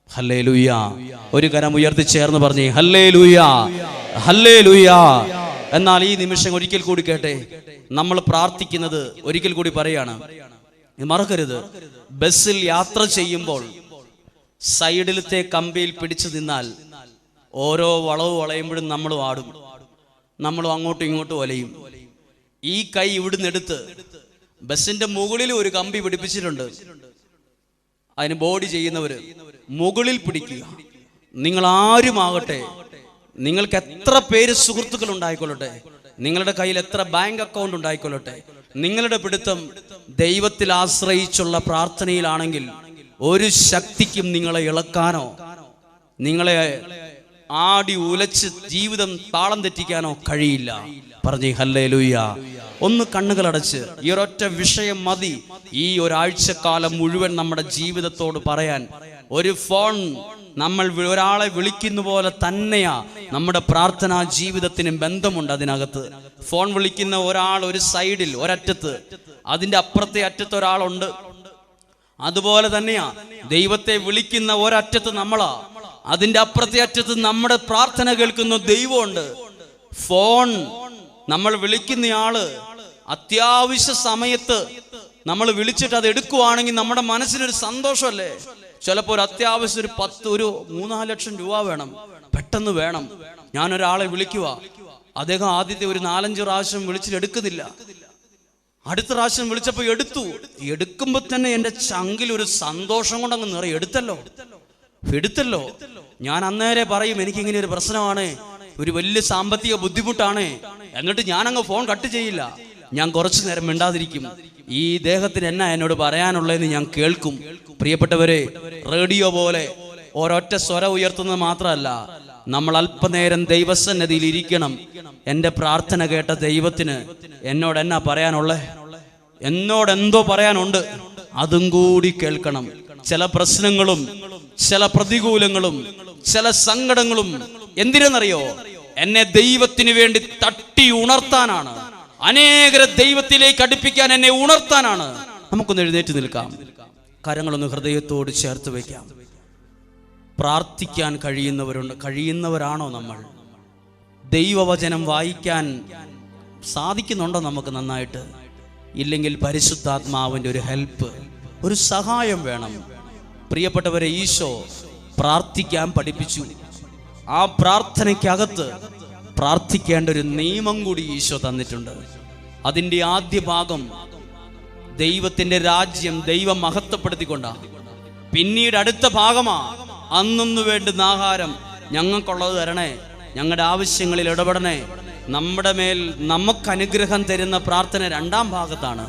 ഹല്ലേ ലൂയ ഒരു കരം ഉയർത്തി ചേർന്ന് പറഞ്ഞേ ഹല്ലേ ലൂയ ഹല്ലേ ലൂയ എന്നാൽ ഈ നിമിഷം ഒരിക്കൽ കൂടി കേട്ടെ നമ്മൾ പ്രാർത്ഥിക്കുന്നത് ഒരിക്കൽ കൂടി പറയാണ്. മറക്കരുത്. ബസ്സിൽ യാത്ര ചെയ്യുമ്പോൾ സൈഡിലത്തെ കമ്പിയിൽ പിടിച്ചു നിന്നാൽ ഓരോ വളവ് വളയുമ്പോഴും നമ്മൾ ആടും നമ്മളും അങ്ങോട്ടും ഇങ്ങോട്ടും ഒലയും. ഈ കൈ ഇവിടുന്ന് എടുത്ത് ബസ്സിന്റെ മുകളിൽ ഒരു കമ്പി പിടിപ്പിച്ചിട്ടുണ്ട്. അതിന് ബോഡി ചെയ്യുന്നവര് മുകളിൽ പിടിക്കുക. നിങ്ങൾ ആരുമാകട്ടെ നിങ്ങൾക്ക് എത്ര പേര് സുഹൃത്തുക്കൾ ഉണ്ടായിക്കൊള്ളട്ടെ നിങ്ങളുടെ കയ്യിൽ എത്ര ബാങ്ക് അക്കൗണ്ട് ഉണ്ടായിക്കൊള്ളട്ടെ? നിങ്ങളുടെ പിടുത്തം ദൈവത്തിൽ ആശ്രയിച്ചുള്ള പ്രാർത്ഥനയിലാണെങ്കിൽ ഒരു ശക്തിക്കും നിങ്ങളെ ഇളക്കാനോ നിങ്ങളെ ആടി ഉലച്ച് ജീവിതം താളം തെറ്റിക്കാനോ കഴിയില്ല. പറഞ്ഞു ഹല്ലേ ഒന്ന് കണ്ണുകളടച്ച് ഈ ഒരൊറ്റ വിഷയം മതി. ഈ ഒരാഴ്ചക്കാലം മുഴുവൻ നമ്മുടെ ജീവിതത്തോട് പറയാൻ ഒരു ഫോൺ നമ്മൾ ഒരാളെ വിളിക്കുന്ന പോലെ തന്നെയാ നമ്മുടെ പ്രാർത്ഥനാ ജീവിതത്തിനും ബന്ധമുണ്ട് അതിനകത്ത്. ഫോൺ വിളിക്കുന്ന ഒരാൾ ഒരു സൈഡിൽ ഒരറ്റത്ത്. അതിന്റെ അപ്പുറത്തെ അറ്റത്ത് ഒരാളുണ്ട്. അതുപോലെ തന്നെയാ ദൈവത്തെ വിളിക്കുന്ന ഒരറ്റത്ത് നമ്മളാ. അതിന്റെ അപ്പുറത്തെ അറ്റത്ത് നമ്മുടെ പ്രാർത്ഥന കേൾക്കുന്ന ദൈവമുണ്ട്. ഫോൺ നമ്മൾ വിളിക്കുന്നയാൾ അത്യാവശ്യ സമയത്ത് നമ്മൾ വിളിച്ചിട്ട് അത് എടുക്കുവാണെങ്കിൽ നമ്മുടെ മനസ്സിനൊരു സന്തോഷമല്ലേ? ചിലപ്പോൾ ഒരു അത്യാവശ്യം ഒരു പത്ത് ഒരു മൂന്നാൽ ലക്ഷം രൂപ വേണം. പെട്ടെന്ന് വേണം. ഞാനൊരാളെ വിളിക്കുക. അദ്ദേഹം ആദ്യത്തെ ഒരു നാലഞ്ച് പ്രാവശ്യം വിളിച്ചിലെടുക്കുന്നില്ല അടുത്ത പ്രാവശ്യം വിളിച്ചപ്പോൾ എടുത്തു. എടുക്കുമ്പോൾ തന്നെ എന്റെ ചങ്കിൽ ഒരു സന്തോഷം കൊണ്ടങ്ങ് നിറയെ. എടുത്തല്ലോ. എടുത്തല്ലോ. ഞാൻ അന്നേരെ പറയും എനിക്കിങ്ങനെ ഒരു പ്രശ്നമാണ്. ഒരു വലിയ സാമ്പത്തിക ബുദ്ധിമുട്ടാണ്. എന്നിട്ട് ഞാനങ്ങ് ഫോൺ കട്ട് ചെയ്യില്ല. ഞാൻ കുറച്ചു നേരം മിണ്ടാതിരിക്കും. ഈ ദേഹത്തിന് എന്നാ എന്നോട് പറയാനുള്ളതെന്ന് ഞാൻ കേൾക്കും. പ്രിയപ്പെട്ടവരെ റേഡിയോ പോലെ ഒരൊറ്റ സ്വര ഉയർത്തുന്നത് മാത്രമല്ല നമ്മൾ അല്പനേരം ദൈവസന്നതിയിൽ ഇരിക്കണം. എന്റെ പ്രാർത്ഥന കേട്ട ദൈവത്തിന് എന്നോട് എന്നാ പറയാനുള്ളേ? എന്നോട് എന്തോ പറയാനുണ്ട്. അതും കൂടി കേൾക്കണം. ചില പ്രശ്നങ്ങളും ചില പ്രതികൂലങ്ങളും ചില സങ്കടങ്ങളും എന്തിനെന്നറിയോ? എന്നെ ദൈവത്തിന് വേണ്ടി തട്ടി ഉണർത്താനാണ്. അനേകരെ ദൈവത്തിലേക്ക് അടുപ്പിക്കാൻ എന്നെ ഉണർത്താനാണ്. നമുക്കൊന്ന് എഴുന്നേറ്റ് നിൽക്കാം. കരങ്ങളൊന്ന് ഹൃദയത്തോട് ചേർത്ത് വയ്ക്കാം. പ്രാർത്ഥിക്കാൻ കഴിയുന്നവരുണ്ട്. കഴിയുന്നവരാണോ നമ്മൾ? ദൈവവചനം വായിക്കാൻ സാധിക്കുന്നുണ്ടോ നമുക്ക് നന്നായിട്ട്? ഇല്ലെങ്കിൽ പരിശുദ്ധാത്മാവിന്റെ ഒരു ഹെൽപ്പ് ഒരു സഹായം വേണം. പ്രിയപ്പെട്ടവരെ ഈശോ പ്രാർത്ഥിക്കാൻ പഠിപ്പിച്ചു. ആ പ്രാർത്ഥനയ്ക്കകത്ത് പ്രാർത്ഥിക്കേണ്ട ഒരു നിയമം കൂടി ഈശോ തന്നിട്ടുണ്ട്. അതിന്റെ ആദ്യ ഭാഗം ദൈവത്തിന്റെ രാജ്യം ദൈവം മഹത്വപ്പെടുത്തിക്കൊണ്ടാണ് പിന്നീട് അടുത്ത ഭാഗമാ അന്നൊന്നു വേണ്ടുന്ന ആഹാരം ഞങ്ങൾക്കുള്ളത് തരണേ ഞങ്ങളുടെ ആവശ്യങ്ങളിൽ ഇടപെടണേ. നമ്മുടെ മേൽ നമുക്ക് അനുഗ്രഹം തരുന്ന പ്രാർത്ഥന രണ്ടാം ഭാഗത്താണ്.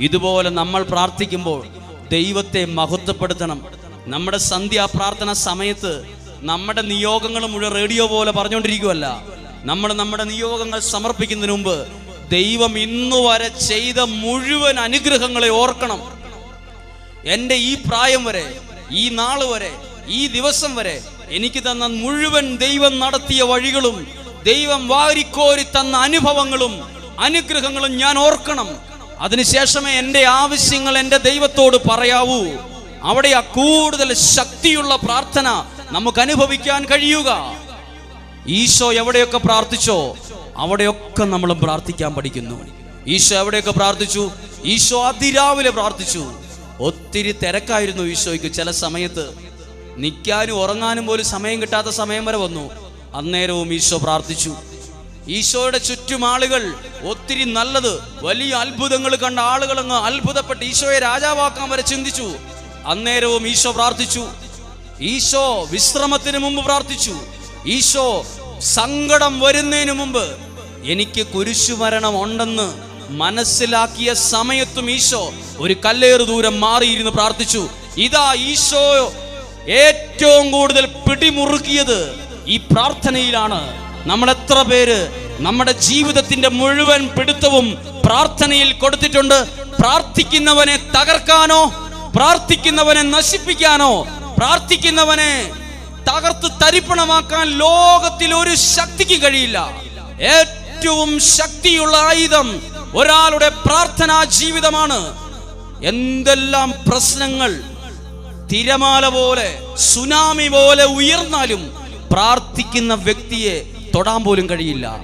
ഇതുപോലെ നമ്മൾ പ്രാർത്ഥിക്കുമ്പോൾ ദൈവത്തെ മഹത്വപ്പെടുത്തണം. നമ്മുടെ സന്ധ്യാ പ്രാർത്ഥന സമയത്ത് നമ്മുടെ നിയോഗങ്ങൾ മുഴുവൻ റേഡിയോ പോലെ പറഞ്ഞുകൊണ്ടിരിക്കുവല്ല. നമ്മൾ നമ്മുടെ നിയോഗങ്ങൾ സമർപ്പിക്കുന്നതിന് മുമ്പ് ദൈവം ഇന്നു വരെ ചെയ്ത മുഴുവൻ അനുഗ്രഹങ്ങളെ ഓർക്കണം. എന്റെ ഈ പ്രായം വരെ ഈ നാൾ വരെ ഈ ദിവസം വരെ എനിക്ക് തന്ന മുഴുവൻ ദൈവം നടത്തിയ വഴികളും ദൈവം വാരിക്കോരി തന്ന അനുഭവങ്ങളും അനുഗ്രഹങ്ങളും ഞാൻ ഓർക്കണം. അതിനുശേഷമേ എന്റെ ആവശ്യങ്ങൾ എന്റെ ദൈവത്തോട് പറയാവൂ. അവിടെയാ കൂടുതൽ ശക്തിയുള്ള പ്രാർത്ഥന നമുക്ക് അനുഭവിക്കാൻ കഴിയുക. ഈശോ എവിടെയൊക്കെ പ്രാർത്ഥിച്ചോ അവിടെയൊക്കെ നമ്മൾ പ്രാർത്ഥിക്കാൻ പഠിക്കുന്നു. ഈശോ എവിടെയൊക്കെ പ്രാർത്ഥിച്ചു? ഈശോ അതിരാവിലെ പ്രാർത്ഥിച്ചു. ഒത്തിരി തിരക്കായിരുന്നു ഈശോയ്ക്ക് ചില സമയത്ത്. നിൽക്കാനും ഉറങ്ങാനും പോലും സമയം കിട്ടാത്ത സമയം വരെ വന്നു. അന്നേരവും ഈശോ പ്രാർത്ഥിച്ചു. ഈശോയുടെ ചുറ്റും ആളുകൾ ഒത്തിരി നല്ലത് വലിയ അത്ഭുതങ്ങൾ കണ്ട ആളുകൾ അങ്ങ് അത്ഭുതപ്പെട്ട് ഈശോയെ രാജാവാക്കാൻ വരെ ചിന്തിച്ചു. അന്നേരവും ഈശോ പ്രാർത്ഥിച്ചു. ഈശോ വിശ്രമത്തിന് മുമ്പ് പ്രാർത്ഥിച്ചു. ഈശോ സങ്കടം വരുന്നതിന് മുമ്പ് എനിക്ക് കുരിശുമരണം ഉണ്ടെന്ന് മനസ്സിലാക്കിയ സമയത്തും ഈശോ ഒരു കല്ലേറ് ദൂരം മാറിയിരുന്ന് പ്രാർത്ഥിച്ചു. ഇതാ ഈശോ ഏറ്റവും കൂടുതൽ പിടിമുറുക്കിയത് ഈ പ്രാർത്ഥനയിലാണ്. നമ്മൾ എത്ര പേര് നമ്മുടെ ജീവിതത്തിന്റെ മുഴുവൻ പിടുത്തവും പ്രാർത്ഥനയിൽ കൊടുത്തിട്ടുണ്ട്. പ്രാർത്ഥിക്കുന്നവനെ തകർക്കാനോ പ്രാർത്ഥിക്കുന്നവനെ നശിപ്പിക്കാനോ പ്രാർത്ഥിക്കുന്നവനെ തകർത്ത് തരിപ്പണമാക്കാൻ ലോകത്തിൽ ഒരു ശക്തിക്ക് കഴിയില്ല. ഏറ്റവും ശക്തിയുള്ള ആയുധം ഒരാളുടെ പ്രാർത്ഥനാ ജീവിതമാണ്. എന്തെല്ലാം പ്രശ്നങ്ങൾ തിരമാല പോലെ സുനാമി പോലെ ഉയർന്നാലും പ്രാർത്ഥിക്കുന്ന വ്യക്തിയെ തൊടാൻ പോലും കഴിയില്ല.